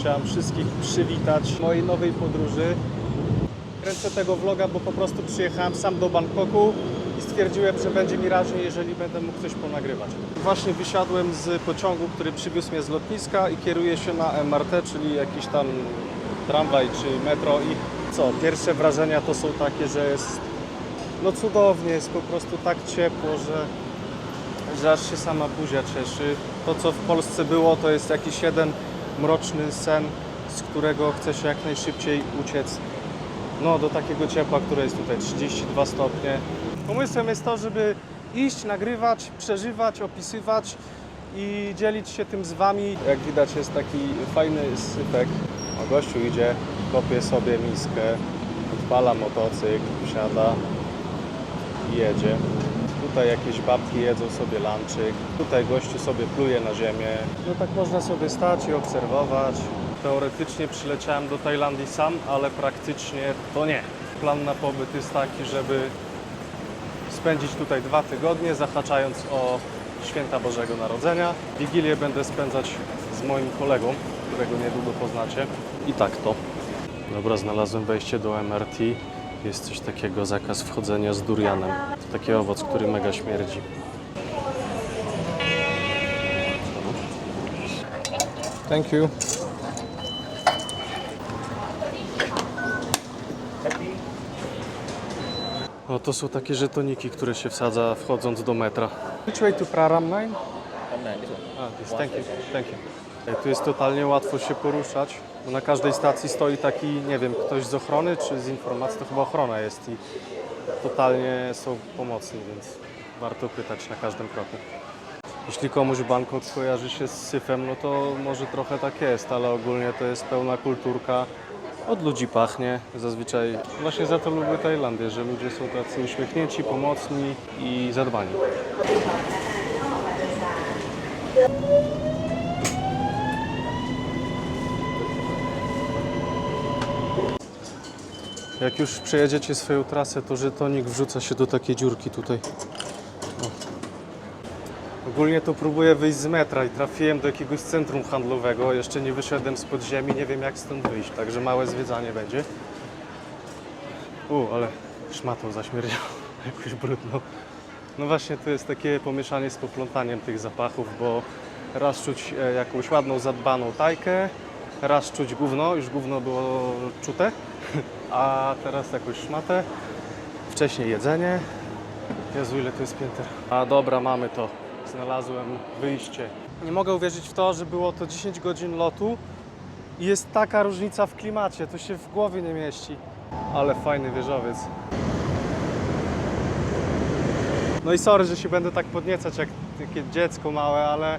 Chciałem wszystkich przywitać w mojej nowej podróży. Kręcę tego vloga, bo po prostu przyjechałem sam do Bangkoku i stwierdziłem, że będzie mi raźniej, jeżeli będę mógł coś ponagrywać. Właśnie wysiadłem z pociągu, który przywiózł mnie z lotniska i kieruję się na MRT, czyli jakiś tam tramwaj czy metro i co, pierwsze wrażenia to są takie, że jest no cudownie, jest po prostu tak ciepło, że że aż się sama buzia cieszy. To, co w Polsce było, to jest jakiś jeden mroczny sen, z którego chce się jak najszybciej uciec no, do takiego ciepła, które jest tutaj 32 stopnie. Pomysłem jest to, żeby iść, nagrywać, przeżywać, opisywać i dzielić się tym z Wami. Jak widać jest taki fajny sypek. O, gościu idzie, kopie sobie miskę, odpala motocykl, wsiada i jedzie. Tutaj jakieś babki jedzą sobie lunchik. Tutaj gościu sobie pluje na ziemię. No tak można sobie stać i obserwować. Teoretycznie przyleciałem do Tajlandii sam, ale praktycznie to nie. Plan na pobyt jest taki, żeby spędzić tutaj dwa tygodnie, zahaczając o święta Bożego Narodzenia. Wigilię będę spędzać z moim kolegą, którego niedługo poznacie. I tak to. Dobra, znalazłem wejście do MRT. Jest coś takiego, zakaz wchodzenia z durianem. Taki owoc, który mega śmierdzi. Thank you. O, to są takie żetoniki, które się wsadza wchodząc do metra. Which way to Praram 9? A, this, thank you, thank you. Tu jest totalnie łatwo się poruszać, bo na każdej stacji stoi taki, nie wiem, ktoś z ochrony czy z informacji, to chyba ochrona jest i totalnie są pomocni, więc warto pytać na każdym kroku. Jeśli komuś Bangkok kojarzy się z syfem, no to może trochę tak jest, ale ogólnie to jest pełna kulturka. Od ludzi pachnie zazwyczaj. Właśnie za to lubię Tajlandię, że ludzie są tacy uśmiechnięci, pomocni i zadbani. Jak już przejedziecie swoją trasę, to żetonik wrzuca się do takiej dziurki tutaj. Ogólnie to próbuję wyjść z metra i trafiłem do jakiegoś centrum handlowego. Jeszcze nie wyszedłem z podziemi, nie wiem jak stąd wyjść, także małe zwiedzanie będzie. U, ale szmatą zaśmierdziało, jakoś brudno. No właśnie, to jest takie pomieszanie z poplątaniem tych zapachów, bo raz czuć e, jakąś ładną, zadbaną tajkę, raz czuć gówno, już gówno było czute, a teraz jakąś szmatę, wcześniej jedzenie. Jezu, ile to jest pięter. A dobra, mamy to. Znalazłem wyjście. Nie mogę uwierzyć w to, że było to 10 godzin lotu i jest taka różnica w klimacie, to się w głowie nie mieści. Ale fajny wieżowiec. No i sorry, że się będę tak podniecać jak takie dziecko małe, ale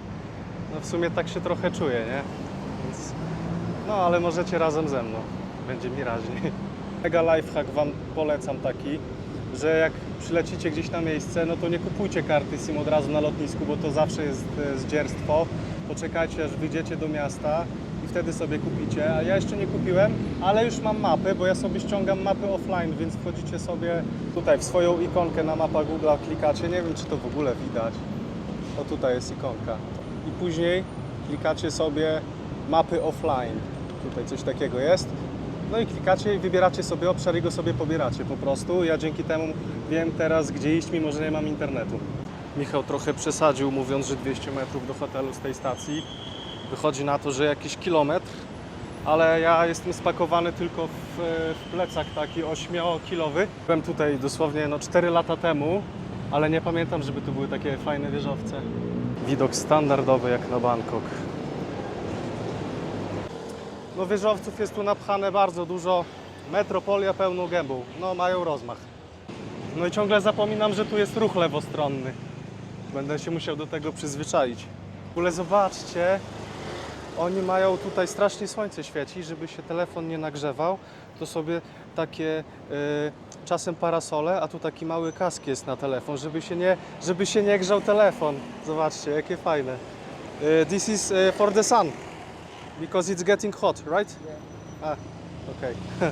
no w sumie tak się trochę czuję, nie? Więc, no ale możecie razem ze mną. Będzie mi raźniej. Mega lifehack Wam polecam taki, że jak przylecicie gdzieś na miejsce, no to nie kupujcie karty SIM od razu na lotnisku, bo to zawsze jest e, zdzierstwo. Poczekajcie aż wyjdziecie do miasta i wtedy sobie kupicie. A ja jeszcze nie kupiłem, ale już mam mapy, bo ja sobie ściągam mapy offline, więc wchodzicie sobie tutaj w swoją ikonkę na mapach Google, klikacie. Nie wiem, czy to w ogóle widać. O tutaj jest ikonka. I później klikacie sobie mapy offline. Tutaj coś takiego jest. No i klikacie i wybieracie sobie obszar i go sobie pobieracie po prostu. Ja dzięki temu wiem teraz, gdzie iść, mimo że nie mam internetu. Michał trochę przesadził, mówiąc, że 200 metrów do hotelu z tej stacji. Wychodzi na to, że jakiś kilometr, ale ja jestem spakowany tylko w, w plecak taki 8-kilowy. Byłem tutaj dosłownie no, 4 lata temu, ale nie pamiętam, żeby tu były takie fajne wieżowce. Widok standardowy jak na Bangkok. No wieżowców jest tu napchane bardzo dużo. Metropolia pełną gębą. No mają rozmach. No i ciągle zapominam, że tu jest ruch lewostronny. Będę się musiał do tego przyzwyczaić. W ogóle zobaczcie, oni mają tutaj strasznie słońce świeci, żeby się telefon nie nagrzewał, to sobie takie y, czasem parasole, a tu taki mały kask jest na telefon, żeby się nie, żeby się nie grzał telefon. Zobaczcie, jakie fajne. Y, this is y, for the sun. Because it's getting hot, right? Ah, okej.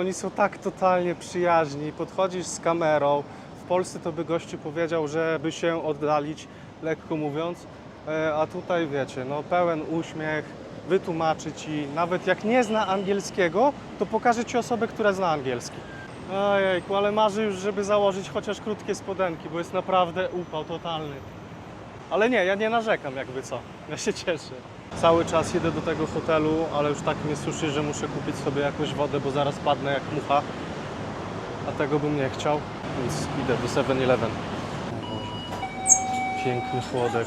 Oni są tak totalnie przyjaźni. Podchodzisz z kamerą. W Polsce to by gościu powiedział, żeby się oddalić, lekko mówiąc. E, A tutaj wiecie, no pełen uśmiech, wytłumaczy ci, nawet jak nie zna angielskiego, to pokaże ci osobę, która zna angielski. Ojejku, ale marzy już, żeby założyć chociaż krótkie spodenki, bo jest naprawdę upał totalny. Ale nie, ja nie narzekam jakby co. Ja się cieszę. Cały czas idę do tego hotelu, ale już tak mnie suszy, że muszę kupić sobie jakąś wodę, bo zaraz padnę jak mucha. A tego bym nie chciał, więc idę do 7-Eleven. Piękny chłodek.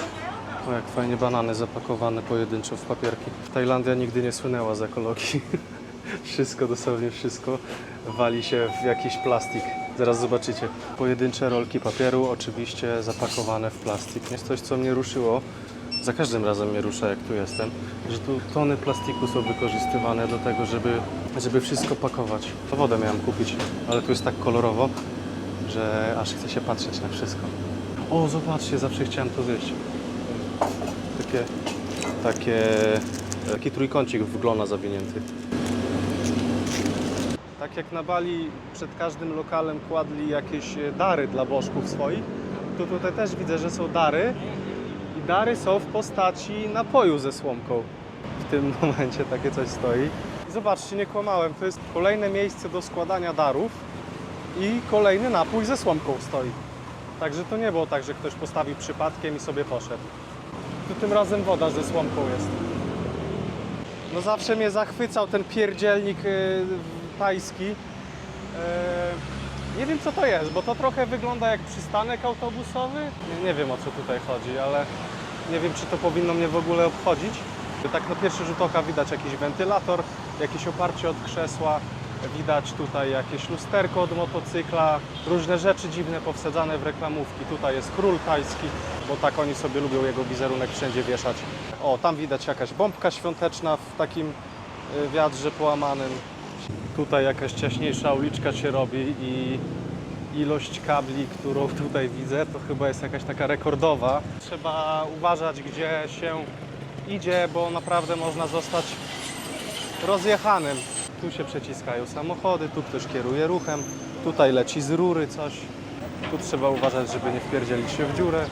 O, jak fajnie banany zapakowane pojedynczo w papierki. Tajlandia nigdy nie słynęła z ekologii. wszystko, dosłownie wszystko wali się w jakiś plastik. Zaraz zobaczycie. Pojedyncze rolki papieru, oczywiście zapakowane w plastik. Jest coś, co mnie ruszyło. Za każdym razem mnie rusza, jak tu jestem, że tu tony plastiku są wykorzystywane do tego, żeby, żeby wszystko pakować. To wodę miałem kupić, ale tu jest tak kolorowo, że aż chce się patrzeć na wszystko. O, zobaczcie, zawsze chciałem to zjeść. Takie, takie, taki trójkącik w glona zawinięty. Tak jak na Bali przed każdym lokalem kładli jakieś dary dla bożków swoich, to tutaj też widzę, że są dary dary są w postaci napoju ze słomką. W tym momencie takie coś stoi. Zobaczcie, nie kłamałem, to jest kolejne miejsce do składania darów i kolejny napój ze słomką stoi. Także to nie było tak, że ktoś postawił przypadkiem i sobie poszedł. Tu tym razem woda ze słomką jest. No zawsze mnie zachwycał ten pierdzielnik y, tajski. E, nie wiem co to jest, bo to trochę wygląda jak przystanek autobusowy. Nie, nie wiem o co tutaj chodzi, ale nie wiem czy to powinno mnie w ogóle obchodzić. Tak na pierwszy rzut oka widać jakiś wentylator, jakieś oparcie od krzesła, widać tutaj jakieś lusterko od motocykla, różne rzeczy dziwne powsadzane w reklamówki. Tutaj jest król tajski, bo tak oni sobie lubią jego wizerunek wszędzie wieszać. O, tam widać jakaś bombka świąteczna w takim y, wiadrze połamanym. Tutaj jakaś ciaśniejsza uliczka się robi i ilość kabli, którą tutaj widzę, to chyba jest jakaś taka rekordowa. Trzeba uważać, gdzie się idzie, bo naprawdę można zostać rozjechanym. Tu się przeciskają samochody, tu ktoś kieruje ruchem, tutaj leci z rury coś. Tu trzeba uważać, żeby nie wpierdzielić się w dziurę.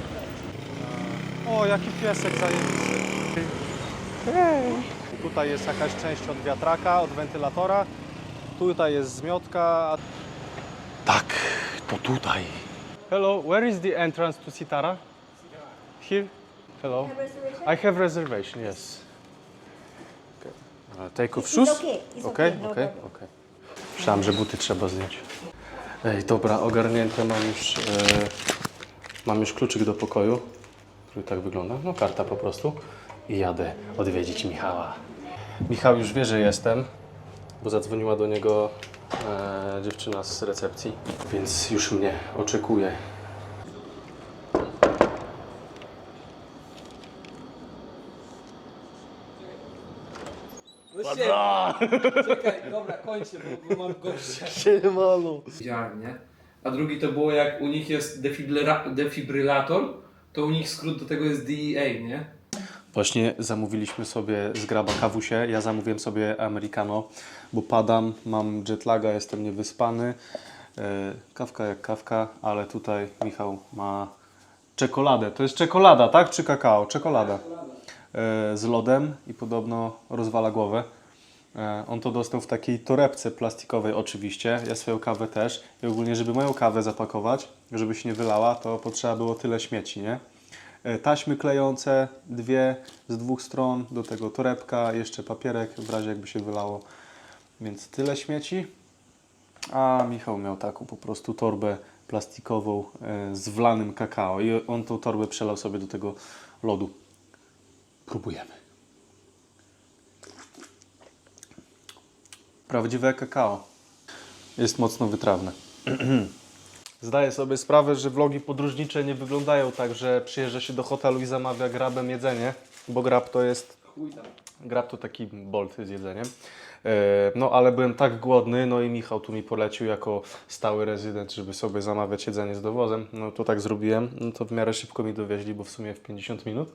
O, jaki piesek zajebisty. Hej. Tutaj jest jakaś część od wiatraka, od wentylatora. Tutaj jest zmiotka. Tak, to tutaj. Hello, where is the entrance to Sitara? Here? Hello. I have reservation, yes. Okay. Uh, take off It's shoes? okay, it's okay, okay, no okay. Myślałem, że buty trzeba zdjąć. Ej, dobra, ogarnięte mam już, e, mam już kluczyk do pokoju, który tak wygląda, no karta po prostu. I jadę odwiedzić Michała. Michał już wie, że jestem, bo zadzwoniła do niego e, dziewczyna z recepcji, więc już mnie oczekuje. No. Czekaj, dobra, kończę, bo, bo mam gościa. Siemano. Widziałem, nie? A drugi to było jak u nich jest defibryla- defibrylator, to u nich skrót do tego jest DEA, nie? Właśnie zamówiliśmy sobie z graba kawusie. Ja zamówiłem sobie americano, bo padam, mam jetlaga, jestem niewyspany. E, Kawka jak kawka, ale tutaj Michał ma czekoladę. To jest czekolada, tak? Czy kakao? Czekolada. E, Z lodem i podobno rozwala głowę. E, On to dostał w takiej torebce plastikowej oczywiście, ja swoją kawę też. I ogólnie, żeby moją kawę zapakować, żeby się nie wylała, to potrzeba było tyle śmieci, nie? E, Taśmy klejące, dwie z dwóch stron, do tego torebka, jeszcze papierek w razie jakby się wylało. Więc tyle śmieci. A Michał miał taką po prostu torbę plastikową e, z wlanym kakao i on tą torbę przelał sobie do tego lodu. Próbujemy. Prawdziwe kakao. Jest mocno wytrawne. Zdaję sobie sprawę, że vlogi podróżnicze nie wyglądają tak, że przyjeżdża się do hotelu i zamawia grabem jedzenie, bo grab to jest. Grab to taki bolt z jedzeniem. E, No ale byłem tak głodny, no i Michał tu mi polecił jako stały rezydent, żeby sobie zamawiać jedzenie z dowozem. No to tak zrobiłem. No to w miarę szybko mi dowieźli, bo w sumie w 50 minut.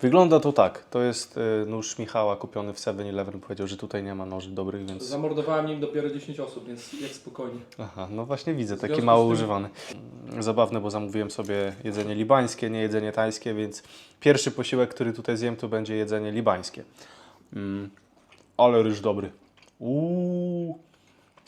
Wygląda to tak. To jest e, nóż Michała kupiony w 7-Eleven. Powiedział, że tutaj nie ma noży dobrych, więc... Zamordowałem nim dopiero 10 osób, więc jak spokojnie. Aha, no właśnie widzę, taki związku mało z tym- używany. Zabawne, bo zamówiłem sobie jedzenie libańskie, nie jedzenie tajskie, więc pierwszy posiłek, który tutaj zjem, to będzie jedzenie libańskie. Mm. Ale ryż dobry. Uuu.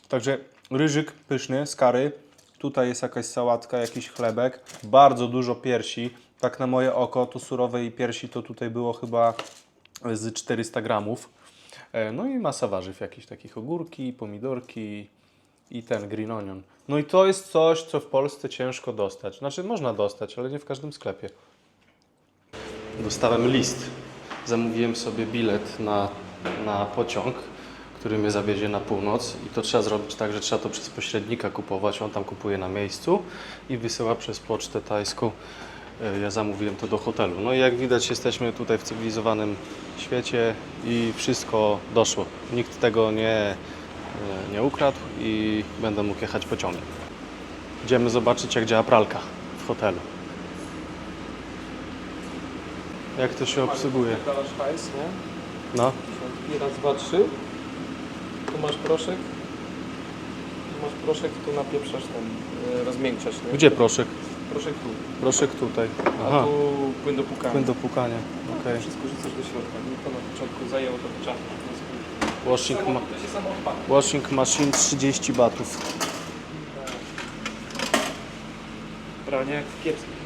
Także ryżyk pyszny z kary. Tutaj jest jakaś sałatka, jakiś chlebek. Bardzo dużo piersi. Tak na moje oko, to surowej piersi to tutaj było chyba z 400 gramów. E, No i masa warzyw, jakieś takich ogórki, pomidorki i ten green onion. No i to jest coś, co w Polsce ciężko dostać. Znaczy można dostać, ale nie w każdym sklepie. Dostałem list. Zamówiłem sobie bilet na, na pociąg, który mnie zawiezie na północ i to trzeba zrobić tak, że trzeba to przez pośrednika kupować. On tam kupuje na miejscu i wysyła przez pocztę tajską. Ja zamówiłem to do hotelu. No i jak widać jesteśmy tutaj w cywilizowanym świecie i wszystko doszło. Nikt tego nie, e, nie ukradł i będę mógł jechać pociągiem. Idziemy zobaczyć jak działa pralka w hotelu. Jak to się obsługuje? Dalasz hajs, nie? No, I raz, dwa, trzy. Tu masz proszek. Tu masz proszek, tu napieprzasz ten, e, rozmiękczasz, nie? gdzie proszek? Proszek tu. Proszek tutaj. A Aha, tu płyn do pukania. płyn do pukania. Okej. Wszystko rzucasz do środka. Nie to na początku zajęło to czas. Washing, ma washing machine 30 batów. Pranie jak w kiepskich.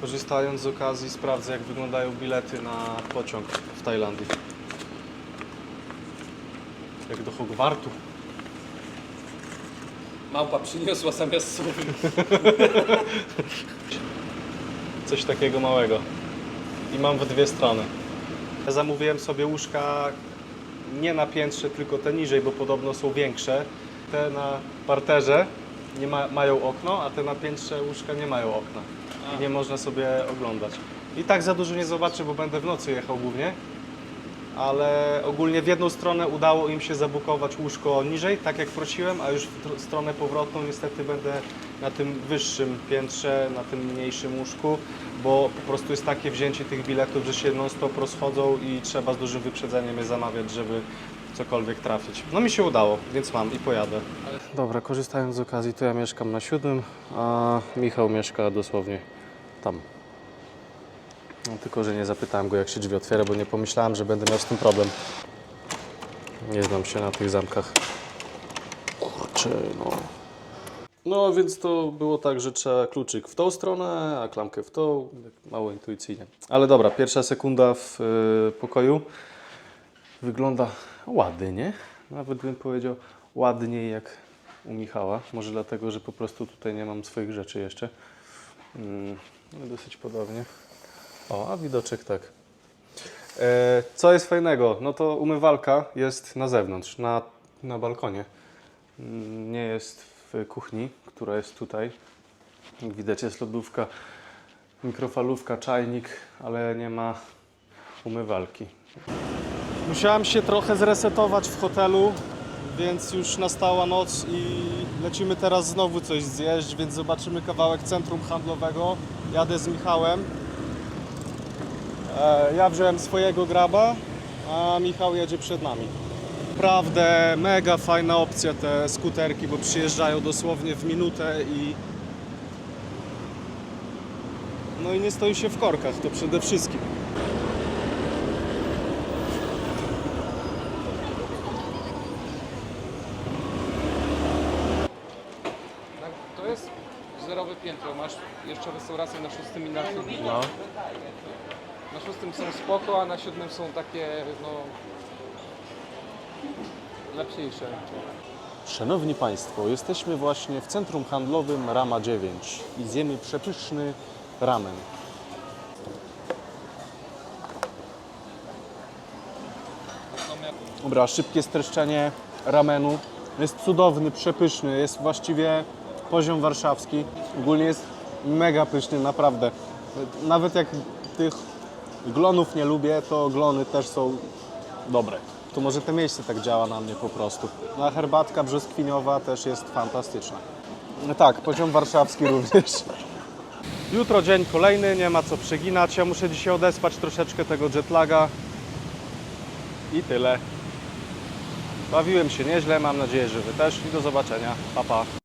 Korzystając z okazji sprawdzę jak wyglądają bilety na pociąg w Tajlandii. Jak do Hogwartu. Małpa przyniosła zamiast słowy. Coś takiego małego. I mam w dwie strony. Ja zamówiłem sobie łóżka nie na piętrze, tylko te niżej, bo podobno są większe. Te na parterze nie ma, mają okno, a te na piętrze łóżka nie mają okna. I nie można sobie oglądać. I tak za dużo nie zobaczę, bo będę w nocy jechał głównie. Ale ogólnie w jedną stronę udało im się zabukować łóżko niżej, tak jak prosiłem, a już w tr- stronę powrotną niestety będę na tym wyższym piętrze, na tym mniejszym łóżku, bo po prostu jest takie wzięcie tych biletów, że się non-stop rozchodzą i trzeba z dużym wyprzedzeniem je zamawiać, żeby cokolwiek trafić. No mi się udało, więc mam i pojadę. Dobra, korzystając z okazji, to ja mieszkam na siódmym, a Michał mieszka dosłownie tam. No, tylko, że nie zapytałem go, jak się drzwi otwiera, bo nie pomyślałem, że będę miał z tym problem. Nie znam się na tych zamkach. Kurczę, no. No, więc to było tak, że trzeba kluczyk w tą stronę, a klamkę w tą. Mało intuicyjnie. Ale dobra, pierwsza sekunda w y, pokoju wygląda ładnie. Nawet bym powiedział ładniej jak u Michała. Może dlatego, że po prostu tutaj nie mam swoich rzeczy jeszcze. Mm, no, dosyć podobnie. O, a widoczek tak. E, co jest fajnego? No to umywalka jest na zewnątrz, na, na balkonie. Mm, Nie jest w kuchni, która jest tutaj. Jak widać jest lodówka, mikrofalówka, czajnik, ale nie ma umywalki. Musiałem się trochę zresetować w hotelu, więc już nastała noc i lecimy teraz znowu coś zjeść, więc zobaczymy kawałek centrum handlowego. Jadę z Michałem. E, Ja wziąłem swojego graba, a Michał jedzie przed nami. Naprawdę mega fajna opcja te skuterki, bo przyjeżdżają dosłownie w minutę i no i nie stoi się w korkach, to przede wszystkim. Tak, To jest zerowe piętro. Masz jeszcze restaurację na szóstym i na siódmym. No. Na szóstym są spoko, a na siódmym są takie, no... Lepsze. Szanowni Państwo, jesteśmy właśnie w centrum handlowym Rama 9 i zjemy przepyszny ramen. Dobra, szybkie streszczenie ramenu. Jest cudowny, przepyszny, jest właściwie poziom warszawski. Ogólnie jest mega pyszny, naprawdę. Nawet jak tych glonów nie lubię, to glony też są dobre. To może to miejsce tak działa na mnie po prostu. No a herbatka brzoskwiniowa też jest fantastyczna. No tak, poziom warszawski również. Jutro dzień kolejny, nie ma co przeginać. Ja muszę dzisiaj odespać troszeczkę tego jetlaga. I tyle. Bawiłem się nieźle, mam nadzieję, że Wy też. I do zobaczenia. Pa, pa.